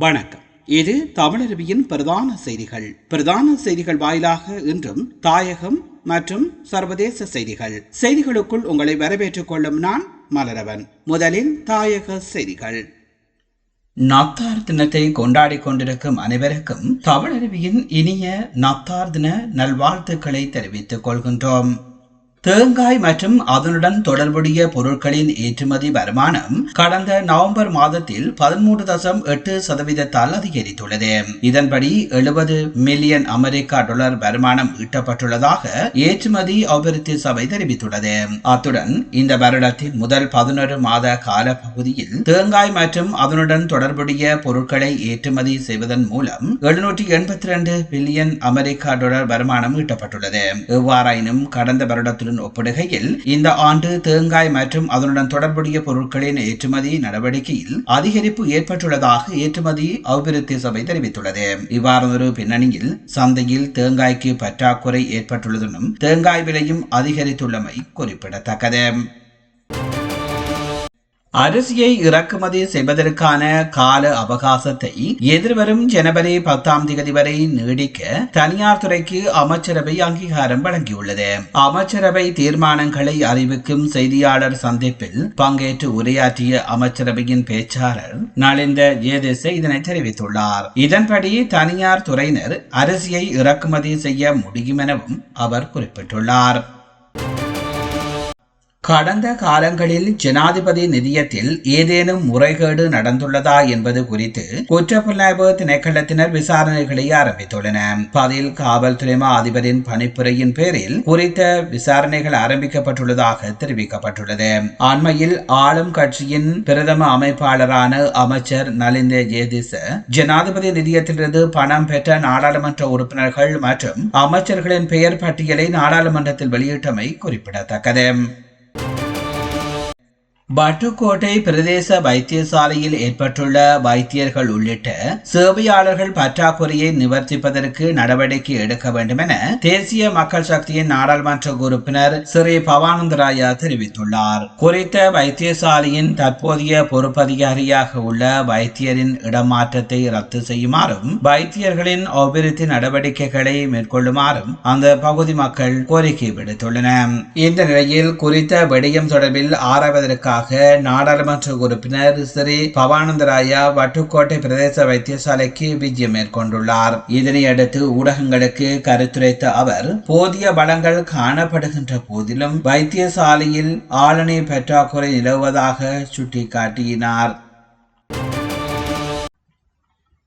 வணக்கம். இது தமிழருவியின் பிரதான செய்திகள். பிரதான செய்திகள் வாயிலாக இன்றும் தாயகம் மற்றும் சர்வதேச செய்திகள். செய்திகளுக்குள் உங்களை வரவேற்றுக் கொள்ளும் நான் மலரவன். முதலில் தாயக செய்திகள். நத்தார் தினத்தை கொண்டாடிக் கொண்டிருக்கும் அனைவருக்கும் தமிழருவியின் இனிய நத்தார் தின நல்வாழ்த்துக்களை தெரிவித்துக் கொள்கின்றோம். தேங்காய் மற்றும் அதனுடன் தொடர்புடைய பொருட்களின் ஏற்றுமதி வருமானம் கடந்த நவம்பர் மாதத்தில் பதிமூன்று தசம் எட்டு சதவீதத்தால் அதிகரித்துள்ளது. இதன்படி எழுபது மில்லியன் அமெரிக்கா டாலர் வருமானம் ஈட்டப்பட்டுள்ளதாக ஏற்றுமதி அபிவிருத்தி சபை தெரிவித்துள்ளது. அத்துடன் இந்த வருடத்தின் முதல் பதினொரு மாத கால பகுதியில் தேங்காய் மற்றும் அதனுடன் தொடர்புடைய பொருட்களை ஏற்றுமதி செய்வதன் மூலம் எழுநூற்றி எண்பத்தி இரண்டு பில்லியன் அமெரிக்கா டாலர் வருமானம் ஈட்டப்பட்டுள்ளது. எவ்வாறாயினும் கடந்த வருடத்தில் ஆண்டுடன் ஒப்பிடுகையில் இந்த ஆண்டு தேங்காய் மற்றும் அதனுடன் தொடர்புடைய பொருட்களின் ஏற்றுமதி நடவடிக்கையில் அதிகரிப்பு ஏற்பட்டுள்ளதாக ஏற்றுமதி அபிவிருத்தி சபை தெரிவித்துள்ளது. இவ்வாறொரு பின்னணியில் சந்தையில் தேங்காய்க்கு பற்றாக்குறை ஏற்பட்டுள்ளதுடன் தேங்காய் விலையும் அதிகரித்துள்ளமை குறிப்பிடத்தக்கது. அரிசியை இறக்குமதி செய்வதற்கான கால அவகாசத்தை எதிர்வரும் ஜனவரி பத்தாம் தேதி வரை நீடிக்க தனியார் துறைக்கு அமைச்சரவை அங்கீகாரம் வழங்கியுள்ளது. அமைச்சரவை தீர்மானங்களை அறிவிக்கும் செய்தியாளர் சந்திப்பில் பங்கேற்று உரையாற்றிய அமைச்சரவையின் பேச்சாளர் நலிந்த ஜேதேச இதனை தெரிவித்துள்ளார். இதன்படி தனியார் துறையினர் அரிசியை இறக்குமதி செய்ய முடியும் எனவும் அவர் குறிப்பிட்டுள்ளார். கடந்த காலங்களில் ஜனாதிபதி நிதியத்தில் ஏதேனும் முறைகேடு நடந்துள்ளதா என்பது குறித்து குற்றப்புலனாய்வு திணைக்களத்தினர் விசாரணைகளை ஆரம்பித்துள்ளனர் பதில் காவல்துறை அதிபரின் பணிப்புரையின் பேரில் குறித்த விசாரணைகள் ஆரம்பிக்கப்பட்டுள்ளதாக தெரிவிக்கப்பட்டுள்ளது. அண்மையில் ஆளும் கட்சியின் பிரதம அமைப்பாளரான அமைச்சர் நலிந்த ஜேதிச ஜனாதிபதி நிதியத்திலிருந்து பணம் பெற்ற நாடாளுமன்ற உறுப்பினர்கள் மற்றும் அமைச்சர்களின் பெயர் பட்டியலை நாடாளுமன்றத்தில் வெளியிட்டமை குறிப்பிடத்தக்கது. பட்டுக்கோட்டை பிரதேச வைத்தியசாலையில் ஏற்பட்டுள்ள வைத்தியர்கள் உள்ளிட்ட சேவையாளர்கள் பற்றாக்குறையை நிவர்த்திப்பதற்கு நடவடிக்கை எடுக்க வேண்டும் என தேசிய மக்கள் சக்தியின் நாடாளுமன்ற உறுப்பினர் ஸ்ரீ பவானந்தராயா தெரிவித்துள்ளார். குறித்த வைத்தியசாலையின் தற்போதைய பொறுப்பதிகாரியாக உள்ள வைத்தியரின் இடமாற்றத்தை ரத்து செய்யுமாறும் வைத்தியர்களின் அபிவிருத்தி நடவடிக்கைகளை மேற்கொள்ளுமாறும் அந்த பகுதி மக்கள் கோரிக்கை விடுத்துள்ளனர். இந்த நிலையில் குறித்த விடயம் தொடர்பில் ஆராய்வதற்காக தொடர்பாக நாடாளுமன்ற உறுப்பினர் ஸ்ரீ பவானந்தராயா வட்டுக்கோட்டை பிரதேச வைத்தியசாலைக்கு விஜயம் மேற்கொண்டுள்ளார். இதனையடுத்து ஊடகங்களுக்கு கருத்துரைத்த அவர் போதிய வளங்கள் காணப்படுகின்ற போதிலும் வைத்தியசாலையில் ஆளுநை பற்றாக்குறை நிலவுவதாக சுட்டிக்காட்டினார்.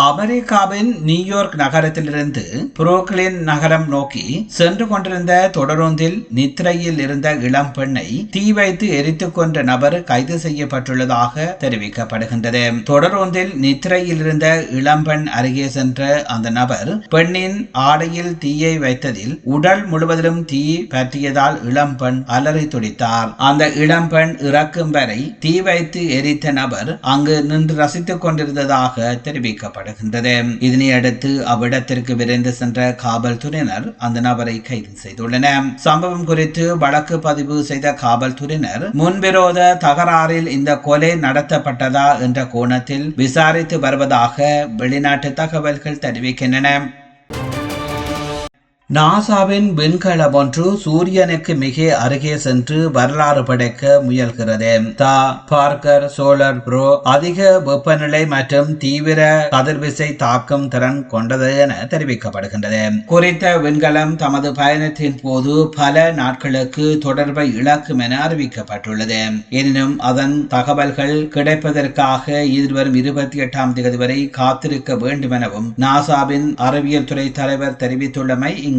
அமெரிக்காவின் நியூயார்க் நகரத்திலிருந்து புரோக்லின் நகரம் நோக்கி சென்று கொண்டிருந்த தொடரொந்தில் நித்திரையில் இருந்த இளம் பெண்ணை தீ வைத்து எரித்து கொன்ற நபர் கைது செய்யப்பட்டுள்ளதாக தெரிவிக்கப்படுகின்றது. தொடரொந்தில் நித்திரையில் இருந்த இளம்பெண் அருகே சென்ற அந்த நபர் பெண்ணின் ஆடையில் தீயை வைத்ததில் உடல் முழுவதிலும் தீ பற்றியதால் இளம்பெண் அலறி துடித்தார். அந்த இளம்பெண் இறக்கும் வரை தீ வைத்து எரித்த நபர் அங்கு நின்று ரசித்துக் கொண்டிருந்ததாக தெரிவிக்கப்பட்டது கூறப்படுகின்றது இதனையடுத்து அவ்விடத்திற்கு விரைந்து சென்ற காவல்துறையினர் அந்த நபரை கைது செய்துள்ளனர். சம்பவம் குறித்து வழக்கு பதிவு செய்த காவல்துறையினர் முன்விரோத தகராறில் இந்த கொலை நடத்தப்பட்டதா என்ற கோணத்தில் விசாரித்து வருவதாக வெளிநாட்டு தகவல்கள் தெரிவிக்கின்றன. நாசாவின் விண்கலம் ஒன்று சூரியனுக்கு மிக அருகே சென்று வரலாறு படைக்க முயல்கிறது. த. பார்க்கர் சோலர் ப்ரோ அதிக வெப்பநிலை மற்றும் தீவிர கதிர்விசை தாக்கும் திறன் கொண்டது என தெரிவிக்கப்படுகின்றது. குறித்த விண்கலம் தமது பயணத்தின் போது பல நாட்களுக்கு தொடர்பை இழக்கும் என அறிவிக்கப்பட்டுள்ளது. எனினும் அதன் தகவல்கள் கிடைப்பதற்காக எதிர்வரும் இருபத்தி எட்டாம் தேதி வரை காத்திருக்க வேண்டும் எனவும் நாசாவின் அறிவியல் துறை தலைவர் தெரிவித்துள்ளமை இங்கு